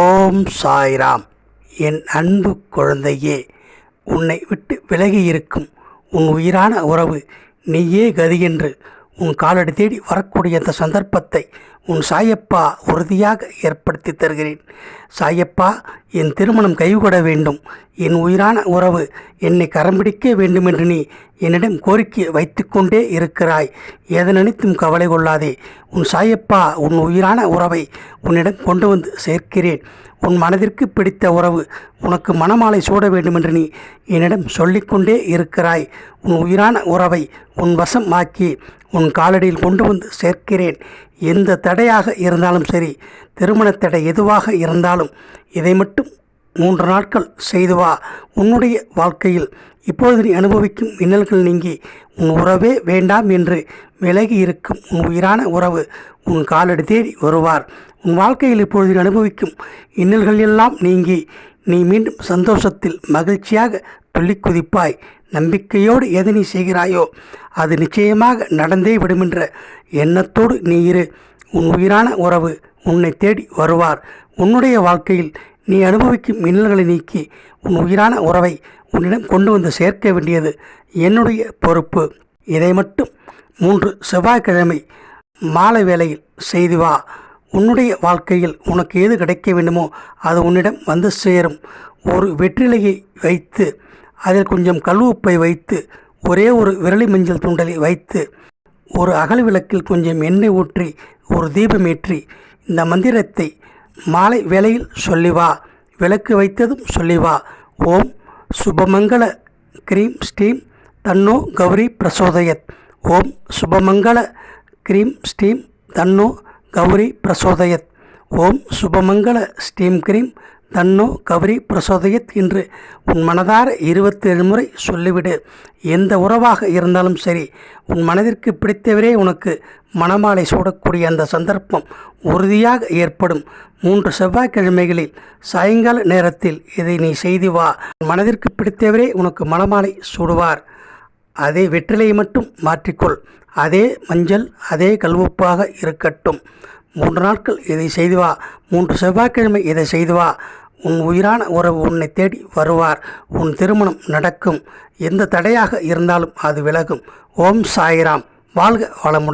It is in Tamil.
ஓம் சாய்ராம். என் அன்பு குழந்தையே உன்னை விட்டு விலகி இருக்கும் உன் உயிரான உறவு நீயே கதி என்று உன் காலடி தேடி வரக்கூடிய அந்த சந்தர்ப்பத்தை உன் சாயப்பா உறுதியாக ஏற்படுத்தி தருகிறேன். சாயப்பா என் திருமணம் கைகூட வேண்டும். என் உயிரான உறவு என்னை கரம்பிடிக்க வேண்டுமென்று நீ என்னிடம் கோரிக்கை வைத்துக்கொண்டே இருக்கிறாய். எதை நினைத்தும் கவலை கொள்ளாதே. உன் சாயப்பா உன் உயிரான உறவை உன்னிடம் கொண்டு வந்து சேர்க்கிறேன். உன் மனதிற்கு பிடித்த உறவு உனக்கு மணமாலை சூட வேண்டுமென்று நீ என்னிடம் சொல்லிக்கொண்டே இருக்கிறாய். உன் உயிரான உறவை உன் வசம் ஆக்கி உன் காலடியில் கொண்டு வந்து சேர்க்கிறேன். எந்த தடையாக இருந்தாலும் சரி திருமண தடை எதுவாக இருந்தாலும் இதை மட்டும் மூன்று நாட்கள் செய்து வா. உன்னுடைய வாழ்க்கையில் இப்பொழுது நீ அனுபவிக்கும் இன்னல்கள் நீங்கி உன் உறவே வேண்டாம் என்று விலகி இருக்கும் உன் உயிரான உறவு உன் காலடி தேடி வருவார். உன் வாழ்க்கையில் இப்பொழுது நீ அனுபவிக்கும் இன்னல்கள் எல்லாம் நீங்கி நீ மீண்டும் சந்தோஷத்தில் மகிழ்ச்சியாக துள்ளி குதிப்பாய். நம்பிக்கையோடு எது நீ செய்கிறாயோ அது நிச்சயமாக நடந்தே விடுமென்ற எண்ணத்தோடு நீ இரு. உன் உயிரான உறவு உன்னை தேடி வருவார். உன்னுடைய வாழ்க்கையில் நீ அனுபவிக்கும் மின்னல்களை நீக்கி உன் உயிரான உறவை உன்னிடம் கொண்டு வந்து சேர்க்க வேண்டியது என்னுடைய பொறுப்பு. இதை மட்டும் மூன்று செவ்வாய்க்கிழமை மாலை வேளையில் செய்து வா. உன்னுடைய வாழ்க்கையில் உனக்கு எது கிடைக்க வேண்டுமோ அது உன்னிடம் வந்து சேரும். ஒரு வெற்றிலையை வைத்து அதில் கொஞ்சம் கல்வுப்பை வைத்து ஒரே ஒரு விரலி மஞ்சள் துண்டலை வைத்து ஒரு அகல் விளக்கில் கொஞ்சம் எண்ணெய் ஊற்றி ஒரு தீபமேற்றி இந்த மந்திரத்தை மாலை வேளையில் சொல்லி வா விளக்கு வைத்ததும் சொல்லி வா ஓம் சுபமங்கள கிரீம் ஸ்டீம் தன்னோ கௌரி பிரசோதயத். ஓம் சுபமங்கள கிரீம் ஸ்டீம் தன்னோ கௌரி பிரசோதயத். ஓம் சுபமங்கள ஸ்டீம் கிரீம் தன்னோ கௌரி பிரசோதயத் என்று உன் மனதார இருபத்தேழு முறை சொல்லிவிடு. எந்த உறவாக இருந்தாலும் சரி உன் மனதிற்கு பிடித்தவரே உனக்கு மணமாலை சூடக்கூடிய அந்த சந்தர்ப்பம் உறுதியாக ஏற்படும். மூன்று செவ்வாய்க்கிழமைகளில் சாயங்கால நேரத்தில் இதை நீ செய்து வா. உன் மனதிற்கு பிடித்தவரே உனக்கு மணமாலை சூடுவார். அதே வெற்றிலையை மட்டும் மாற்றிக்கொள். அதே மஞ்சள் அதே கல்வப்பாக இருக்கட்டும். மூன்று நாட்கள் இதை செய்து வா. மூன்று செவ்வாய்க்கிழமை இதை செய்து வா. உன் உயிரான உறவு உன்னை தேடி வருவார். உன் திருமணம் நடக்கும். எந்த தடையாக இருந்தாலும் அது விலகும். ஓம் சாய்ராம். வாழ்க வளமுடன்.